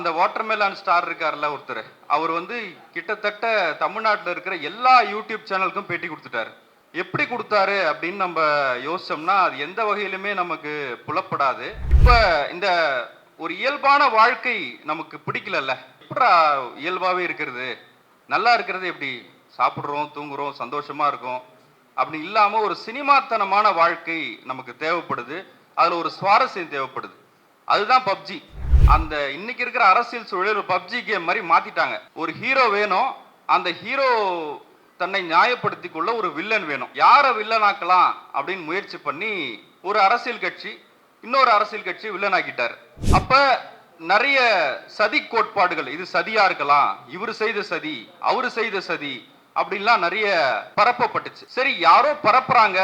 அந்த watermelon star இருக்கார்ல ஒருத்தர் அவர் வந்து கிட்டத்தட்ட தமிழ்நாட்டில் இருக்கிற எல்லா யூடியூப் சேனலுக்கும் பேட்டி கொடுத்துட்டாரு. எப்படி கொடுத்தாரு அப்படின்னு நம்ம யோசிச்சோம்னா அது எந்த வகையிலுமே நமக்கு புலப்படாது. இப்போ இந்த ஒரு இயல்பான வாழ்க்கை நமக்கு பிடிக்கலல்ல. எப்படா இயல்பாகவே இருக்கிறது? நல்லா இருக்கிறது எப்படி? சாப்பிட்றோம் தூங்குறோம் சந்தோஷமா இருக்கும். அப்படி இல்லாமல் ஒரு சினிமாத்தனமான வாழ்க்கை நமக்கு தேவைப்படுது. அதில் ஒரு சுவாரஸ்யம் தேவைப்படுது. அதுதான் பப்ஜி. அந்த இன்னைக்கு இருக்கிற அரசியல் சூழல் ஒரு பப்ஜி கேம் மாதிரி மாத்திட்டாங்க. ஒரு ஹீரோ வேணும் அந்த ஹீரோ தன்னை நியாயப்படுத்தி கொள்ள ஒரு வில்லன் வேணும். யாரை வில்லனாக்கலாம் அப்படின்னு முயற்சி பண்ணி ஒரு அரசியல் கட்சி இன்னொரு அரசியல் கட்சி வில்லன் ஆக்கிட்டார் அப்ப நிறைய சதி கோட்பாடுகள் இது சதியா இருக்கலாம் இவர் செய்த சதி அவரு செய்த சதி அப்படின்லாம் நிறைய பரப்பப்பட்டுச்சு. சரி யாரோ பரப்புறாங்க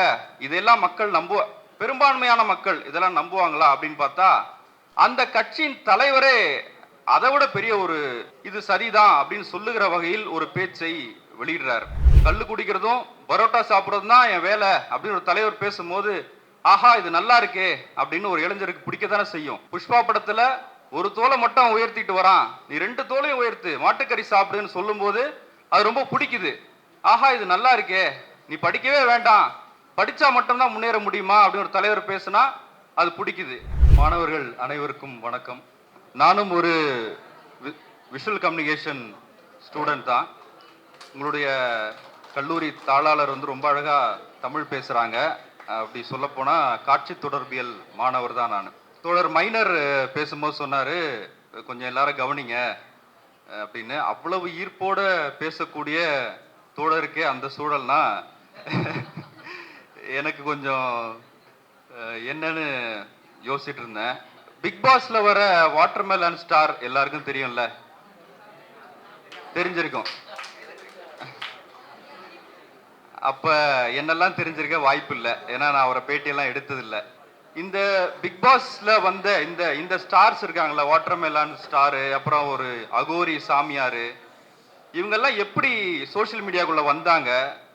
இதெல்லாம் மக்கள் நம்புவ பெரும்பான்மையான மக்கள் இதெல்லாம் நம்புவாங்களா அப்படின்னு பார்த்தா அந்த கட்சியின் தலைவரே அதை விட பெரிய ஒரு இது சரிதான் அப்படின்னு சொல்லுகிற வகையில் ஒரு பேச்சை வெளியிடுறார். கல் குடிக்கிறதும் பரோட்டா சாப்பிட்றதும் தான் என் வேலை அப்படின்னு ஒரு தலைவர் பேசும்போது ஆஹா இது நல்லா இருக்கே அப்படின்னு ஒரு இளைஞருக்கு பிடிக்கத்தானே செய்யும். புஷ்பா படத்துல ஒரு தோலை மட்டும் உயர்த்திட்டு வரான். நீ ரெண்டு தோலையும் உயர்த்து மாட்டுக்கறி சாப்பிடுன்னு சொல்லும்போது அது ரொம்ப பிடிக்குது. ஆஹா இது நல்லா இருக்கே. நீ படிக்கவே வேண்டாம். படிச்சா மட்டும்தான் முன்னேற முடியுமா? அப்படின்னு ஒரு தலைவர் பேசுனா அது பிடிக்குது. மாணவர்கள் அனைவருக்கும் வணக்கம். நானும் ஒரு விஷுவல் கம்யூனிகேஷன் ஸ்டூடெண்ட் தான். உங்களுடைய கல்லூரி தாளாளர் வந்து ரொம்ப அழகாக தமிழ் பேசுகிறாங்க அப்படி சொல்லப்போனால் காட்சி தொடர்பியல் மாணவர் தான் நான். தோழர் மைனர் பேசும்போது சொன்னார் கொஞ்சம் எல்லாரும் கவனிங்க அப்படின்னு. அவ்வளவு ஈர்ப்போட பேசக்கூடிய தோழருக்கே அந்த சூழல்னா எனக்கு கொஞ்சம் என்னன்னு யோசிச்சுட்டு இருந்தேன். பிக் பாஸ்ல வர வாட்டர்மெலன் ஸ்டார் எல்லாருக்கும் தெரியும்ல? தெரிஞ்சிருக்கும். அப்ப என்னெல்லாம் தெரிஞ்சிருக்க வாய்ப்பு இல்லை ஏன்னா நான் அவரை பேட்டியெல்லாம் எடுத்ததில்லை. இந்த பிக் பாஸ்ல வந்த இந்த இந்த ஸ்டார்ஸ் இருக்காங்களா வாட்டர்மெலான் ஸ்டாரு அப்புறம் ஒரு அகோரி சாமியாரு இவங்கெல்லாம் எப்படி சோஷியல் மீடியாக்குள்ள வந்தாங்க?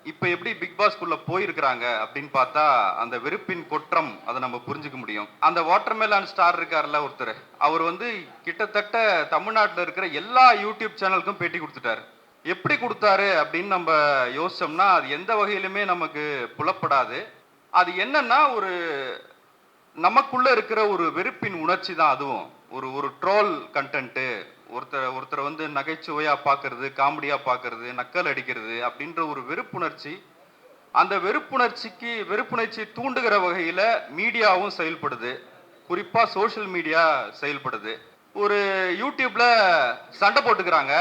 இப்போ எப்படி பிக் பாஸ்க்குள்ள போயிருக்கிறாங்க அப்படின்னு பார்த்தா அந்த வெறுப்பின் கொற்றம் அதை நம்ம புரிஞ்சுக்க முடியும். அந்த வாட்டர்மெலான் ஸ்டார் இருக்கார்ல ஒருத்தர் அவர் வந்து கிட்டத்தட்ட தமிழ்நாட்டில் இருக்கிற எல்லா யூடியூப் சேனலுக்கும் பேட்டி கொடுத்துட்டாரு. எப்படி கொடுத்தாரு அப்படின்னு நம்ம யோசிச்சோம்னா அது எந்த வகையிலுமே நமக்கு புலப்படாது. அது என்னன்னா ஒரு நமக்குள்ள இருக்கிற ஒரு வெறுப்பின் உணர்ச்சி தான் அதுவும். ஒரு ஒரு ட்ரோல் கண்டென்ட்டு ஒருத்தர் ஒருத்தரை வந்து நகைச்சுவையாக பார்க்கறது காமெடியாக பார்க்கறது நக்கல் அடிக்கிறது அப்படின்ற ஒரு வெறுப்புணர்ச்சி அந்த வெறுப்புணர்ச்சிக்கு வெறுப்புணர்ச்சி தூண்டுகிற வகையில் மீடியாவும் செயல்படுது. குறிப்பாக சோஷியல் மீடியா செயல்படுது. ஒரு யூடியூப்பில் சண்டை போட்டுக்கிறாங்க.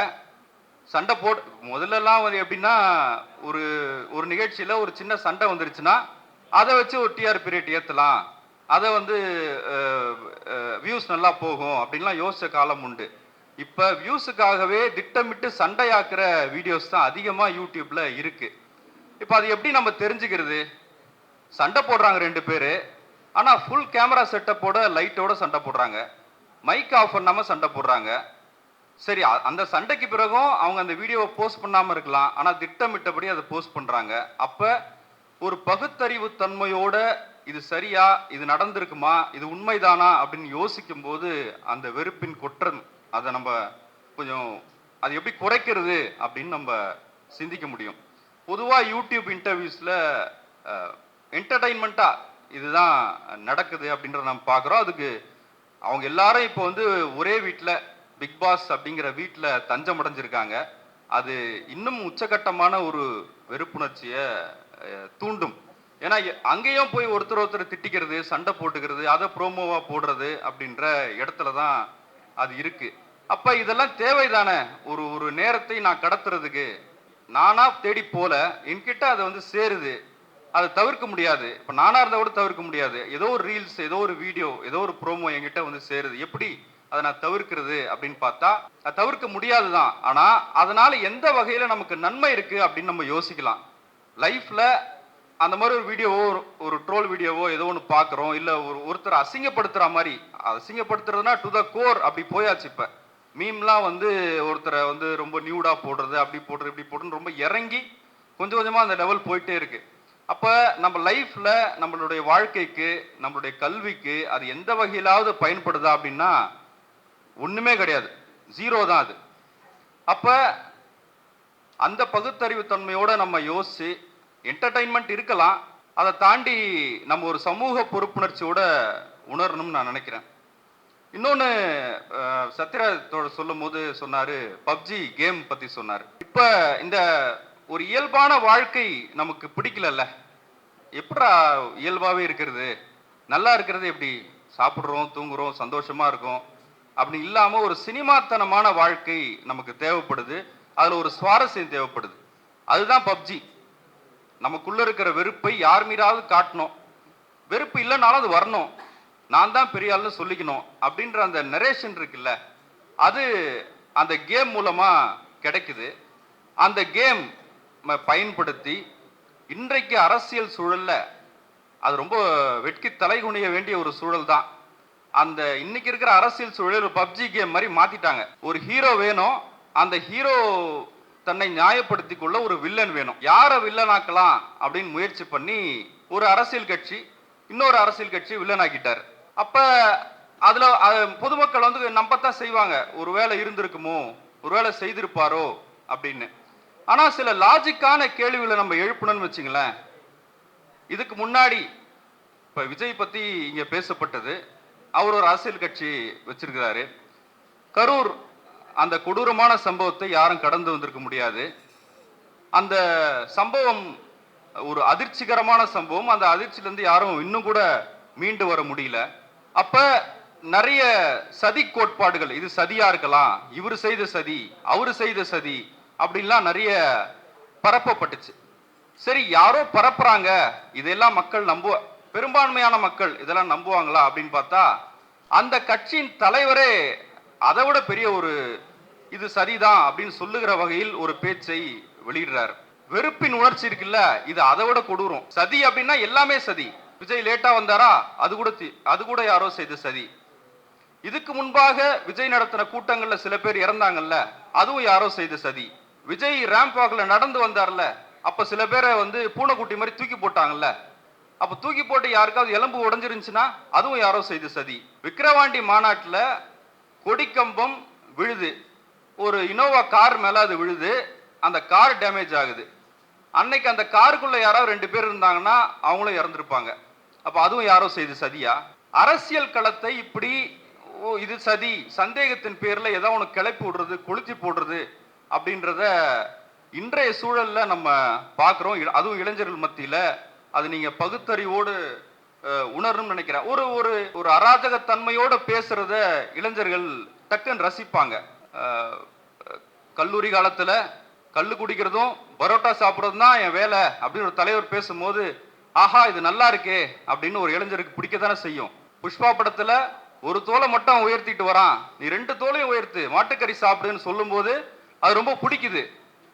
சண்டை போட் முதல்லலாம் வந்து எப்படின்னா ஒரு ஒரு நிகழ்ச்சியில் ஒரு சின்ன சண்டை வந்துருச்சுன்னா அதை வச்சு ஒரு டிஆர்பி ரேட் ஏற்றலாம் அதை வந்து வியூஸ் நல்லா போகும் அப்படின்லாம் யோசித்த காலம் உண்டு. இப்போ வியூஸுக்காகவே திட்டமிட்டு சண்டையாக்குற வீடியோஸ் தான் அதிகமாக யூடியூப்பில் இருக்குது இப்போ அது எப்படி நம்ம தெரிஞ்சுக்கிறது? சண்டை போடுறாங்க ரெண்டு பேர். ஆனால் ஃபுல் கேமரா செட்டப்போட லைட்டோட சண்டை போடுறாங்க. மைக் ஆஃப் பண்ணாமல் சண்டை போடுறாங்க. சரி அந்த சண்டைக்கு பிறகும் அவங்க அந்த வீடியோவை போஸ்ட் பண்ணாமல் இருக்கலாம். ஆனால் திட்டமிட்டபடி அதை போஸ்ட் பண்ணுறாங்க அப்போ ஒரு பகுத்தறிவு தன்மையோட இது சரியா இது நடந்திருக்குமா இது உண்மைதானா அப்படின்னு யோசிக்கும் போது அந்த வெறுப்பின் குற்றம் அதை நம்ம கொஞ்சம் அது எப்படி குறைக்கிறது அப்படின்னு நம்ம சிந்திக்க முடியும். பொதுவாக யூடியூப் இன்டர்வியூஸில் என்டர்டைன்மெண்ட்டாக இதுதான் நடக்குது அப்படின்றத நம்ம பார்க்குறோம். அதுக்கு அவங்க எல்லாரும் இப்போ வந்து ஒரே வீட்டில் பிக் பாஸ் அப்படிங்கிற வீட்டில் தஞ்சம் அடைஞ்சிருக்காங்க. அது இன்னும் உச்சகட்டமான ஒரு வெறுப்புணர்ச்சியை தூண்டும். ஏன்னா அங்கேயும் போய் ஒருத்தர் ஒருத்தர் திட்டிக்கிறது சண்டை போட்டுக்கிறது அதை ப்ரோமோவாக போடுறது அப்படின்ற இடத்துல தான் அது இருக்கு. அப்ப இதெல்லாம் தேவைதானே? ஒரு ஒரு நேரத்தை நான் கடத்துறதுக்கு. நானா தேடி போல என்கிட்ட அதை வந்து சேருது. அதை தவிர்க்க முடியாது. இப்ப நானா இருந்தா கூட தவிர்க்க முடியாது. ஏதோ ஒரு ரீல்ஸ் ஏதோ ஒரு வீடியோ ஏதோ ஒரு ப்ரோமோ என்கிட்ட வந்து சேருது. எப்படி அதை நான் தவிர்க்கிறது அப்படின்னு பார்த்தா அது தவிர்க்க முடியாதுதான். ஆனா அதனால எந்த வகையில நமக்கு நன்மை இருக்கு அப்படின்னு நம்ம யோசிக்கலாம். லைஃப்ல அந்த மாதிரி ஒரு வீடியோவோ ஒரு- ஒரு ட்ரோல் வீடியோவோ ஏதோ ஒன்று பார்க்குறோம் இல்லை ஒரு ஒருத்தர் அசிங்கப்படுத்துகிற மாதிரி. அசிங்கப்படுத்துறதுனா டு த கோர் அப்படி போயாச்சு இப்போ. மீம்லாம் வந்து ஒருத்தரை வந்து ரொம்ப நியூடாக போடுறது அப்படி போடுறது இப்படி போடுறது ரொம்ப இறங்கி கொஞ்சம் கொஞ்சமாக அந்த லெவல் போயிட்டே இருக்கு. அப்போ நம்ம லைஃப்பில் நம்மளுடைய வாழ்க்கைக்கு நம்மளுடைய கல்விக்கு அது எந்த வகையிலாவது பயன்படுதா அப்படின்னா ஒன்றுமே கிடையாது. ஜீரோ தான் அது. அப்போ அந்த பகுத்தறிவு தன்மையோடு நம்ம யோசிச்சு என்டர்டைன்மெண்ட் இருக்கலாம். அதை தாண்டி நம்ம ஒரு சமூக பொறுப்புணர்ச்சியோட உணரணும்னு நான் நினைக்கிறேன். இன்னொன்று சத்யராஜோட சொல்லும் போது சொன்னார் பப்ஜி கேம் பற்றி சொன்னார். இப்போ இந்த ஒரு இயல்பான வாழ்க்கை நமக்கு பிடிக்கலல்ல. எப்படா இயல்பாகவே இருக்கிறது? நல்லா இருக்கிறது எப்படி? சாப்பிட்றோம் தூங்குறோம் சந்தோஷமாக இருக்கும். அப்படி இல்லாமல் ஒரு சினிமாத்தனமான வாழ்க்கை நமக்கு தேவைப்படுது. அதில் ஒரு சுவாரஸ்யம் தேவைப்படுது. அதுதான் பப்ஜி. நமக்குள்ள இருக்கிற வெறுப்பை யார் மீறாவது காட்டணும். வெறுப்பு இல்லைனாலும் அது வரணும். நான் தான் பெரிய ஆள்னு சொல்லிக்கணும் அப்படின்ற அந்த நரேஷன் இருக்குல்ல அது அந்த கேம் மூலமா கிடைக்குது. அந்த கேம் பயன்படுத்தி இன்றைக்கு அரசியல் சூழல்ல அது ரொம்ப வெட்கி தலைகுனிய வேண்டிய ஒரு சூழல் தான். அந்த இன்னைக்கு இருக்கிற அரசியல் சூழல் ஒரு பப்ஜி கேம் மாதிரி மாத்திட்டாங்க. ஒரு ஹீரோ வேணும் அந்த ஹீரோ தன்னை நியாயப்படுத்திக் கொள்ள ஒரு வில்லன் வேணும். யாரை வில்லனாக்கலாம் அப்படின்னு முயற்சி பண்ணி ஒரு அரசியல் கட்சி இன்னொரு அரசியல் கட்சி வில்லனாக்கிட்டார். அப்ப அதுல பொதுமக்கள் வந்து நம்பத்தான் செய்வாங்க. ஒருவேளை இருந்திருக்குமோ ஒருவேளை செய்திருப்பாரோ அப்படின்னு. ஆனா சில லாஜிக்கான கேள்விகளை நம்ம எழுப்பணும்னு வச்சுங்களேன். இதுக்கு முன்னாடி இப்ப விஜய் பத்தி இங்க பேசப்பட்டது. அவர் ஒரு அரசியல் கட்சி வச்சிருக்கிறாரு. கரூர் அந்த கொடூரமான சம்பவத்தை யாரும் கடந்து வந்திருக்க முடியாது. அந்த சம்பவம் ஒரு அதிர்ச்சிகரமான சம்பவம் அந்த அதிர்ச்சியிலேருந்து யாரும் இன்னும் கூட மீண்டு வர முடியல. அப்போ நிறைய சதி கோட்பாடுகள் இது சதியா இருக்கலாம் இவர் செய்த சதி அவர் செய்த சதி அப்படின்லாம் நிறைய பரப்பப்பட்டுச்சு. சரி யாரோ பரப்புறாங்க இதெல்லாம் மக்கள் நம்புவ பெரும்பான்மையான மக்கள் இதெல்லாம் நம்புவாங்களா அப்படின்னு பார்த்தா அந்த கட்சியின் தலைவரே அதை விட பெரிய ஒரு இது சரிதான் அப்படின்னு சொல்லுகிற வகையில் ஒரு பேச்சை வெளியிடுறார். வெறுப்பின் உணர்ச்சி இருக்குல்ல இது அதை விட கொடூரம். சதி அப்படின்னா எல்லாமே சதி. விஜய் லேட்டா வந்தாரா? அது கூட அது கூட யாரோ செய்த சதி. இதுக்கு முன்பாக விஜய் நடத்தின கூட்டங்கள்ல சில பேர் இறந்தாங்கல்ல அதுவும் யாரோ செய்த சதி. விஜய் ரேம்ப் நடந்து வந்தார்ல அப்ப சில பேரை வந்து பூனைக்குட்டி மாதிரி தூக்கி போட்டாங்கல்ல. அப்ப தூக்கி போட்டு யாருக்காவது எலும்பு உடஞ்சிருந்துச்சுன்னா அதுவும் யாரோ செய்த சதி. விக்கிரவாண்டி மாநாட்டில் கொடிக்கம்பம் விழுது. ஒரு இனோவா கார் மேலே அது விழுது. அந்த கார் டேமேஜ் ஆகுது. அன்னைக்கு அந்த காருக்குள்ளே யாராவது ரெண்டு பேர் இருந்தாங்கன்னா அவங்களும் இறந்துருப்பாங்க. அப்போ அதுவும் யாரோ செய்து சதியா? அரசியல் களத்தை இப்படி ஓ இது சதி சந்தேகத்தின் பேரில் ஏதோ ஒன்று கிளப்பி விடுறது கொளுத்தி போடுறது அப்படின்றத இன்றைய சூழலில் நம்ம பார்க்குறோம். அதுவும் இளைஞர்கள் மத்தியில். அது நீங்கள் பகுத்தறிவோடு அஹ், உணரணும்னு நினைக்கிறேன். ஒரு ஒரு ஒரு அராஜகத்தன்மையோட பேசுறத இளைஞர்கள் டக்குன்னு ரசிப்பாங்க. கல்லூரி காலத்தில் கல் குடிக்கிறதும் பரோட்டா சாப்பிட்றதும் தான் என் வேலை அப்படின்னு ஒரு தலைவர் பேசும்போது ஆஹா இது நல்லா இருக்கே அப்படின்னு ஒரு இளைஞருக்கு பிடிக்க தானே செய்யும். புஷ்பா படத்தில் ஒரு தோலை மட்டும் உயர்த்திட்டு வரான். நீ ரெண்டு தோலையும் உயர்த்து மாட்டுக்கறி சாப்பிடுன்னு சொல்லும்போது அது ரொம்ப பிடிக்குது.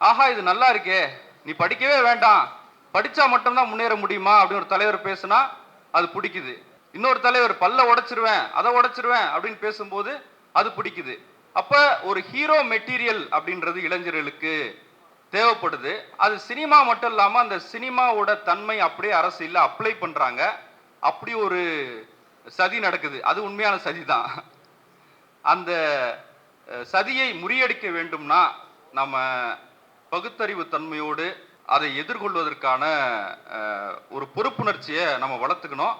ஆஹா இது நல்லா இருக்கே. நீ படிக்கவே வேண்டாம். படித்தா மட்டும்தான் முன்னேற முடியுமா? அப்படின்னு ஒரு தலைவர் பேசுனா அது பிடிக்குது. இன்னொரு தலைவர் பல்ல உடைச்சிருவேன் அதை உடைச்சிருவேன் அப்படின்னு பேசும்போது அது பிடிக்குது. அப்ப ஒரு ஹீரோ மெட்டீரியல் அப்படின்றது இளைஞர்களுக்கு தேவைப்படுது. அது சினிமா மட்டும் இல்லாமல் அந்த சினிமாவோட தன்மை அப்படியே அரசியலில் அப்ளை பண்ணுறாங்க அப்படி ஒரு சதி நடக்குது. அது உண்மையான சதி தான் அந்த சதியை முறியடிக்க வேண்டும்னா நம்ம பகுத்தறிவு தன்மையோடு அதை எதிர்கொள்வதற்கான ஒரு பொறுப்புணர்ச்சியை நம்ம வளர்த்துக்கணும்.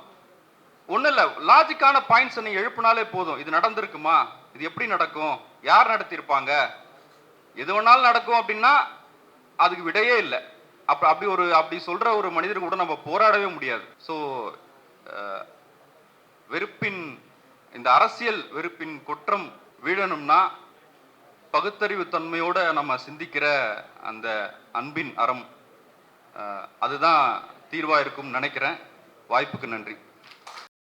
ஒன்றும் இல்லை லாஜிக்கான பாயிண்ட்ஸ் நீ எழுப்பினாலே போதும். இது நடந்திருக்குமா? இது எப்படி நடக்கும்? யார் நடத்தியிருப்பாங்க? எது வேணாலும் நடக்கும் அப்படின்னா அதுக்கு விடையே இல்லை. அப்போ அப்படி ஒரு அப்படி சொல்கிற ஒரு மனிதர் கூட நம்ம போராடவே முடியாது. ஸோ வெறுப்பின் இந்த அரசியல் வெறுப்பின் குற்றம் வீழணும்னா பகுத்தறிவு தன்மையோட நம்ம சிந்திக்கிற அந்த அன்பின் அறம் அதுதான் தீர்வாக இருக்கும்னு நினைக்கிறேன். வாய்ப்புக்கு நன்றி.